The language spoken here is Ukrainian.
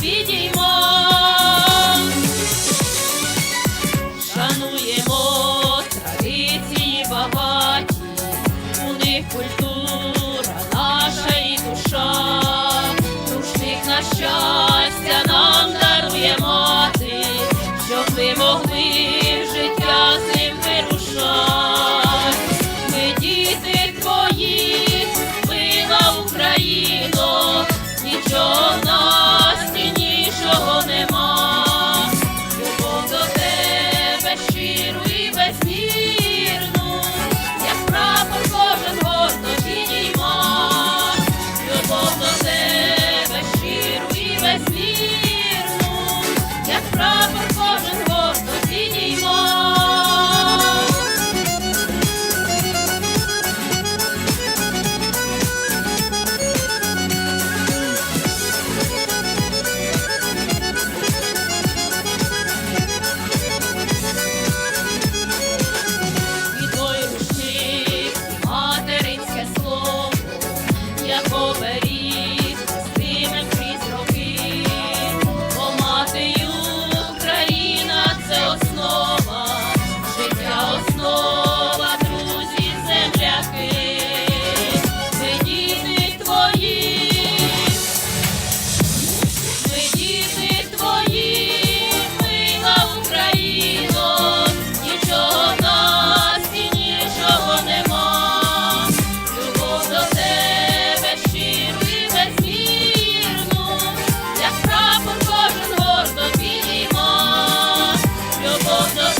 підіймо. Шануємо традиції багаті, у них культура America.